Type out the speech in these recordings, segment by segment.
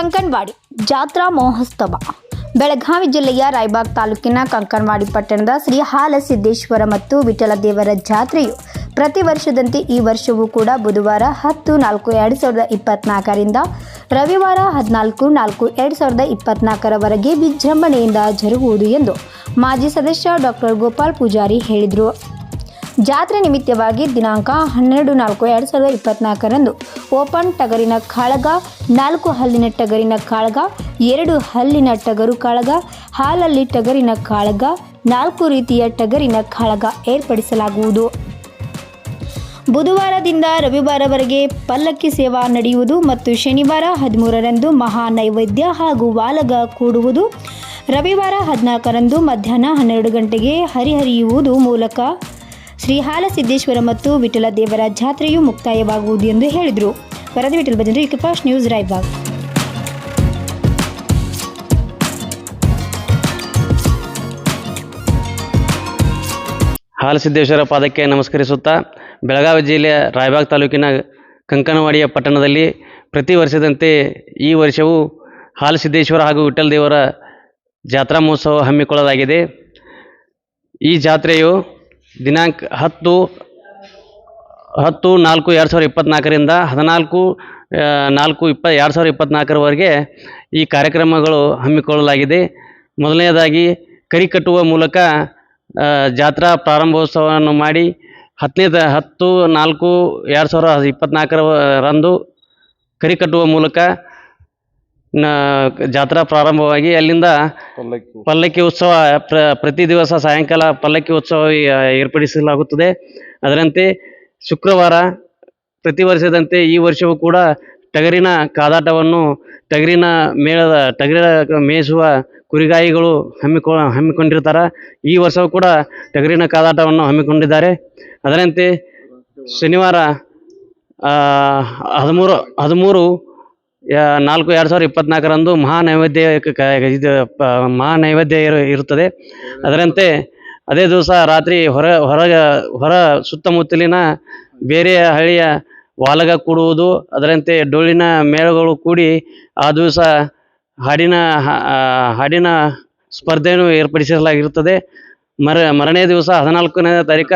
ಕಂಕಣವಾಡಿ ಜಾತ್ರಾ ಮಹೋತ್ಸವ. ಬೆಳಗಾವಿ ಜಿಲ್ಲೆಯ ರಾಯಬಾಗ್ ತಾಲೂಕಿನ ಕಂಕಣವಾಡಿ ಪಟ್ಟಣದ ಶ್ರೀ ಹಾಲಸಿದ್ದೇಶ್ವರ ಮತ್ತು ವಿಠಲ ದೇವರ ಜಾತ್ರೆಯು ಪ್ರತಿ ವರ್ಷದಂತೆ ಈ ವರ್ಷವೂ ಕೂಡ ಬುಧವಾರ ಹತ್ತು ನಾಲ್ಕು ಎರಡು ಸಾವಿರದ ಇಪ್ಪತ್ನಾಲ್ಕರಿಂದ ರವಿವಾರ ಹದಿನಾಲ್ಕು ನಾಲ್ಕು ಎರಡು ಸಾವಿರದ ಇಪ್ಪತ್ನಾಲ್ಕರವರೆಗೆ ವಿಜೃಂಭಣೆಯಿಂದ ಜರುಗುವುದು ಎಂದು ಮಾಜಿ ಸದಸ್ಯ ಡಾಕ್ಟರ್ ಗೋಪಾಲ್ ಪೂಜಾರಿ ಹೇಳಿದರು. ಜಾತ್ರೆ ನಿಮಿತ್ತವಾಗಿ ದಿನಾಂಕ ಹನ್ನೆರಡು ನಾಲ್ಕು ಎರಡು ಸಾವಿರದ ಇಪ್ಪತ್ನಾಲ್ಕರಂದು ಓಪನ್ ಟಗರಿನ ಕಾಳಗ, ನಾಲ್ಕು ಹಲ್ಲಿನ ಟಗರಿನ ಕಾಳಗ, ಎರಡು ಹಲ್ಲಿನ ಟಗರು ಕಾಳಗ, ಹಾಲಲ್ಲಿ ಟಗರಿನ ಕಾಳಗ, ನಾಲ್ಕು ರೀತಿಯ ಟಗರಿನ ಕಾಳಗ ಏರ್ಪಡಿಸಲಾಗುವುದು. ಬುಧವಾರದಿಂದ ರವಿವಾರವರೆಗೆ ಪಲ್ಲಕ್ಕಿ ಸೇವಾ ನಡೆಯುವುದು ಮತ್ತು ಶನಿವಾರ ಹದಿಮೂರರಂದು ಮಹಾ ನೈವೇದ್ಯ ಹಾಗೂ ವಾಲಗ ಕೂಡುವುದು. ರವಿವಾರ ಹದಿನಾಲ್ಕರಂದು ಮಧ್ಯಾಹ್ನ ಹನ್ನೆರಡು ಗಂಟೆಗೆ ಹರಿಹರಿಯುವುದು ಮೂಲಕ. ಶ್ರೀ ಹಾಲಸಿದ್ದೇಶ್ವರ ಮತ್ತು ವಿಠಲ ದೇವರ ಜಾತ್ರೆಯು ಮುಕ್ತಾಯವಾಗುವುದು ಎಂದು ಹೇಳಿದರು. ವರದಿ ವಿಠಲ್ ಭಜಂತ್ರಿ ಕೃಪಾಶ್ ನ್ಯೂಸ್ ರಾಯಬಾಗ್ ಹಾಲಸಿದ್ದೇಶ್ವರ ಪಾದಕ್ಕೆ ನಮಸ್ಕರಿಸುತ್ತಾ ಬೆಳಗಾವಿ ಜಿಲ್ಲೆಯ ರಾಯಬಾಗ್ ತಾಲೂಕಿನ ಕಂಕನವಾಡಿಯ ಪಟ್ಟಣದಲ್ಲಿ ಪ್ರತಿ ವರ್ಷದಂತೆ ಈ ವರ್ಷವೂ ಹಾಲಸಿದ್ದೇಶ್ವರ ಹಾಗೂ ವಿಠ್ಠಲ ದೇವರ ಜಾತ್ರಾ ಮಹೋತ್ಸವ ಹಮ್ಮಿಕೊಳ್ಳಲಾಗಿದೆ. ಈ ಜಾತ್ರೆಯು ದಿನಾಂಕ ಹತ್ತು ಹತ್ತು, ನಾಲ್ಕು, ಎರಡು ಸಾವಿರದ ಇಪ್ಪತ್ತ್ನಾಲ್ಕರಿಂದ ಹದಿನಾಲ್ಕು ನಾಲ್ಕು, ಇಪ್ಪ, ಎರಡು ಸಾವಿರದ ಇಪ್ಪತ್ತ್ನಾಲ್ಕರವರೆಗೆ ಈ ಕಾರ್ಯಕ್ರಮಗಳು ಹಮ್ಮಿಕೊಳ್ಳಲಾಗಿದೆ. ಮೊದಲನೆಯದಾಗಿ ಕರಿ ಕಟ್ಟುವ ಮೂಲಕ ಜಾತ್ರಾ ಪ್ರಾರಂಭೋತ್ಸವವನ್ನು ಮಾಡಿ ಹತ್ತನೇದ, ಹತ್ತು, ನಾಲ್ಕು, ಎರಡು ಸಾವಿರದ ಇಪ್ಪತ್ತ್ನಾಲ್ಕರ ರಂದು ಕರಿ ಕಟ್ಟುವ ಮೂಲಕ ಜಾತ್ರಾ ಪ್ರಾರಂಭವಾಗಿ ಅಲ್ಲಿಂದ ಪಲ್ಲಕ್ಕಿ ಉತ್ಸವ. ಪ್ರ ಪ್ರತಿ ದಿವಸ ಸಾಯಂಕಾಲ ಪಲ್ಲಕ್ಕಿ ಉತ್ಸವ ಏರ್ಪಡಿಸಲಾಗುತ್ತದೆ. ಅದರಂತೆ ಶುಕ್ರವಾರ ಪ್ರತಿ ವರ್ಷದಂತೆ ಈ ವರ್ಷವೂ ಕೂಡ ಟಗರಿನ ಕಾದಾಟವನ್ನು ಟಗರಿನ ಮೇಳದ ಟಗರಿನ ಮೇಯಿಸುವ ಕುರಿಗಾಯಿಗಳು ಹಮ್ಮಿಕೊ ಹಮ್ಮಿಕೊಂಡಿರ್ತಾರೆ. ಈ ವರ್ಷವೂ ಕೂಡ ಟಗರಿನ ಕಾದಾಟವನ್ನು ಹಮ್ಮಿಕೊಂಡಿದ್ದಾರೆ. ಅದರಂತೆ ಶನಿವಾರ ಹದಿಮೂರು ಹದಿಮೂರು ನಾಲ್ಕು ಎರಡು ಸಾವಿರದ ಇಪ್ಪತ್ನಾಲ್ಕರಂದು ಮಹಾ ನೈವೇದ್ಯ ಇದು, ಪ, ಮಹಾ ನೈವೇದ್ಯ ಇರು, ಇರುತ್ತದೆ. ಅದರಂತೆ ಅದೇ ದಿವಸ ರಾತ್ರಿ ಹೊರ ಹೊರ ಹೊರ ಸುತ್ತಮುತ್ತಲಿನ ಬೇರೆ ಹಳ್ಳಿಯ ವಾಲಗ ಕೂಡುವುದು, ಅದರಂತೆ ಡೊಳ್ಳಿನ ಮೇಳಗಳು ಕೂಡಿ ಆ ದಿವಸ ಹಾಡಿನ ಹಾಡಿನ ಸ್ಪರ್ಧೆಯನ್ನು ಏರ್ಪಡಿಸಲಾಗಿರುತ್ತದೆ. ಮರ, ಮರನೇ ದಿವಸ ಹದಿನಾಲ್ಕನೇ ತಾರೀಕ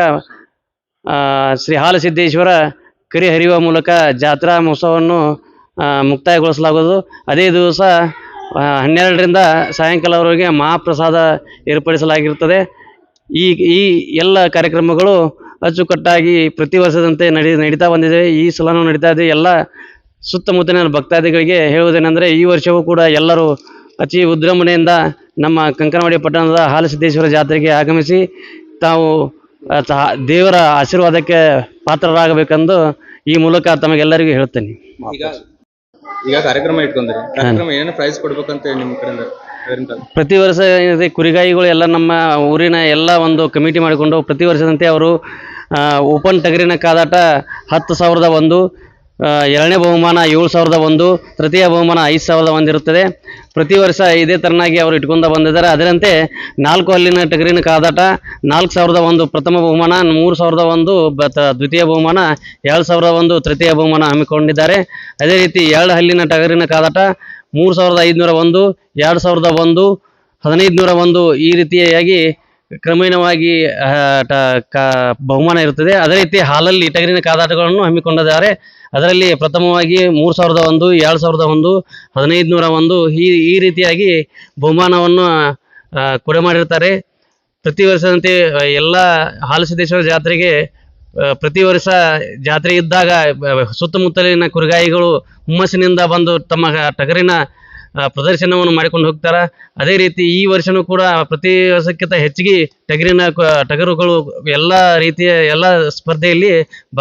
ಶ್ರೀ ಹಾಲಸಿದ್ದೇಶ್ವರ ಕರಿ ಹರಿಯುವ ಮೂಲಕ ಜಾತ್ರಾ ಮಹೋತ್ಸವವನ್ನು ಮುಕ್ತಾಯಗೊಳಿಸಲಾಗುವುದು. ಅದೇ ದಿವಸ ಹನ್ನೆರಡರಿಂದ ಸಾಯಂಕಾಲವರೆಗೆ ಮಹಾಪ್ರಸಾದ ಏರ್ಪಡಿಸಲಾಗಿರುತ್ತದೆ. ಈ ಈ ಎಲ್ಲ ಕಾರ್ಯಕ್ರಮಗಳು ಅಚ್ಚುಕಟ್ಟಾಗಿ ಪ್ರತಿ ವರ್ಷದಂತೆ ನಡಿ, ನಡೀತಾ ಬಂದಿದೆ. ಈ ಸಲನೂ ನಡೀತಾ ಇದೆ. ಎಲ್ಲ ಸುತ್ತಮುತ್ತಲಿನ ಭಕ್ತಾದಿಗಳಿಗೆ ಹೇಳುವುದೇನೆಂದರೆ, ಈ ವರ್ಷವೂ ಕೂಡ ಎಲ್ಲರೂ ಅತಿ ವಿಜೃಂಭಣೆಯಿಂದ ನಮ್ಮ ಕಂಕನವಾಡಿ ಪಟ್ಟಣದ ಹಾಲಸಿದ್ದೇಶ್ವರ ಜಾತ್ರೆಗೆ ಆಗಮಿಸಿ, ತಾವು ದೇವರ ಆಶೀರ್ವಾದಕ್ಕೆ ಪಾತ್ರರಾಗಬೇಕೆಂದು ಈ ಮೂಲಕ ತಮಗೆಲ್ಲರಿಗೂ ಹೇಳ್ತೇನೆ ಈಗ ಕಾರ್ಯಕ್ರಮ ಇಟ್ಕೊಂಡ್ರಿ. ಕಾರ್ಯಕ್ರಮ ಏನೇನು ಪ್ರೈಸ್ ಕೊಡ್ಬೇಕಂತ ನಿಮ್ಮ ಕಡೆಯಿಂದ ಪ್ರತಿ ವರ್ಷ ಏನಿದೆ ಕುರಿಗಾಯಿಗಳು ಎಲ್ಲ ನಮ್ಮ ಊರಿನ ಎಲ್ಲ ಒಂದು ಕಮಿಟಿ ಮಾಡಿಕೊಂಡು ಪ್ರತಿ ವರ್ಷದಂತೆ ಅವರು ಓಪನ್ ಟಗರಿನ ಕಾದಾಟ ಹತ್ತು ಸಾವಿರದ ಒಂದು ಎರಡನೇ ಬಹುಮಾನ ಏಳು ಸಾವಿರದ ಒಂದು, ತೃತೀಯ ಬಹುಮಾನ ಐದು ಸಾವಿರದ ಒಂದಿರುತ್ತದೆ. ಪ್ರತಿ ವರ್ಷ ಇದೇ ಥರನಾಗಿ ಅವರು ಇಟ್ಕೊಂಡು ಬಂದಿದ್ದಾರೆ. ಅದರಂತೆ ನಾಲ್ಕು ಹಲ್ಲಿನ ಟಗರಿನ ಕಾದಾಟ, ನಾಲ್ಕು ಸಾವಿರದ ಒಂದು ಪ್ರಥಮ ಬಹುಮಾನ, ಮೂರು ಸಾವಿರದ ಒಂದು ದ್ವಿತೀಯ ಬಹುಮಾನ, ಎರಡು ಸಾವಿರದ ಒಂದು ತೃತೀಯ ಬಹುಮಾನ ಹಮ್ಮಿಕೊಂಡಿದ್ದಾರೆ. ಅದೇ ರೀತಿ ಎರಡು ಹಲ್ಲಿನ ಟಗರಿನ ಕಾದಾಟ, ಮೂರು ಸಾವಿರದ ಐದುನೂರ ಒಂದು, ಎರಡು ಸಾವಿರದ ಒಂದು ಹದಿನೈದು ನೂರ ಒಂದು ಈ ರೀತಿಯಾಗಿ ಕ್ರಮೇಣವಾಗಿ ಬಹುಮಾನ ಇರುತ್ತದೆ. ಅದೇ ರೀತಿ ಹಾಲಲ್ಲಿ ಟಗರಿನ ಕಾದಾಟಗಳನ್ನು ಹಮ್ಮಿಕೊಂಡಿದ್ದಾರೆ. ಅದರಲ್ಲಿ ಪ್ರಥಮವಾಗಿ ಮೂರು ಸಾವಿರದ ಒಂದು, ಎರಡು ಸಾವಿರದ ಒಂದು ಹದಿನೈದು ನೂರ ಒಂದು ಈ ಈ ರೀತಿಯಾಗಿ ಬಹುಮಾನವನ್ನು ಕೊಡೆ ಮಾಡಿರ್ತಾರೆ ಪ್ರತಿ ವರ್ಷದಂತೆ ಎಲ್ಲ ಹಾಲು ಹಾಲಸಿದ್ದೇಶ್ವರ ಜಾತ್ರೆಗೆ ಪ್ರತಿ ವರ್ಷ ಜಾತ್ರೆ ಇದ್ದಾಗ ಸುತ್ತಮುತ್ತಲಿನ ಕುರಿಗಾಯಿಗಳು ಹುಮ್ಮಸ್ಸಿನಿಂದ ಬಂದು ತಮ್ಮ ಟಗರಿನ ಪ್ರದರ್ಶನವನ್ನು ಮಾಡಿಕೊಂಡು ಹೋಗ್ತಾರೆ. ಅದೇ ರೀತಿ ಈ ವರ್ಷನೂ ಕೂಡ ಪ್ರತಿ ವರ್ಷಕ್ಕಿಂತ ಹೆಚ್ಚಿಗೆ ಟಗರಿನ ಟಗರುಗಳು ಎಲ್ಲ ರೀತಿಯ ಎಲ್ಲ ಸ್ಪರ್ಧೆಯಲ್ಲಿ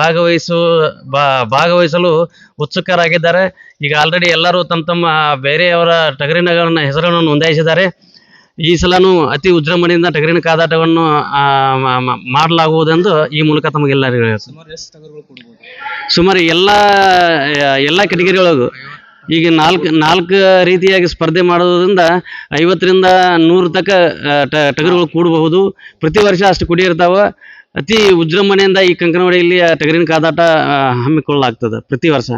ಭಾಗವಹಿಸು ಭಾಗವಹಿಸಲು ಉತ್ಸುಕರಾಗಿದ್ದಾರೆ. ಈಗ ಆಲ್ರೆಡಿ ಎಲ್ಲರೂ ತಮ್ಮ ತಮ್ಮ ಬೇರೆಯವರ ಟಗರಿನಗಳನ್ನ ಹೆಸರನ್ನು ನೋಂದಾಯಿಸಿದ್ದಾರೆ. ಈ ಸಲನೂ ಅತಿ ವಿಜೃಂಭಣೆಯಿಂದ ಟಗರಿನ ಕಾದಾಟವನ್ನು ಮಾಡಲಾಗುವುದೆಂದು ಈ ಮೂಲಕ ತಮಗೆಲ್ಲರಿಗೂ. ಸುಮಾರು ಎಲ್ಲ ಎಲ್ಲ ಕೆಟಗರಿಯೊಳಗು ಈಗ ನಾಲ್ಕು ನಾಲ್ಕು ರೀತಿಯಾಗಿ ಸ್ಪರ್ಧೆ ಮಾಡೋದ್ರಿಂದ ಐವತ್ತರಿಂದ ನೂರು ತನಕ ಟಗರುಗಳು ಕೂಡಬಹುದು. ಪ್ರತಿ ವರ್ಷ ಅಷ್ಟು ಕುಡಿಯಿರ್ತಾವ ಅತಿ ವಿಜೃಂಭಣೆಯಿಂದ ಈ ಕಂಕನವಾಡಿಯಲ್ಲಿ ಟಗರಿನ ಕಾದಾಟ ಹಮ್ಮಿಕೊಳ್ಳಲಾಗ್ತದೆ ಪ್ರತಿ ವರ್ಷ.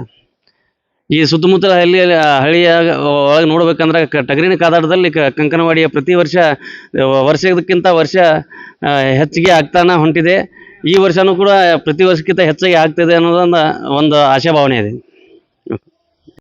ಈ ಸುತ್ತಮುತ್ತಲ ಹಳ್ಳಿ ಹಳ್ಳಿಯ ಒಳಗೆ ನೋಡ್ಬೇಕಂದ್ರೆ ಟಗರಿನ ಕಾದಾಟದಲ್ಲಿ ಕಂಕನವಾಡಿಯ ಪ್ರತಿ ವರ್ಷ ವರ್ಷಕ್ಕಿಂತ ವರ್ಷ ಹೆಚ್ಚಿಗೆ ಆಗ್ತಾನೆ ಹೊಂಟಿದೆ. ಈ ವರ್ಷನೂ ಕೂಡ ಪ್ರತಿ ವರ್ಷಕ್ಕಿಂತ ಹೆಚ್ಚಾಗಿ ಆಗ್ತದೆ ಅನ್ನೋದೊಂದು, ಒಂದು ಆಶಾಭಾವನೆ ಇದೆ.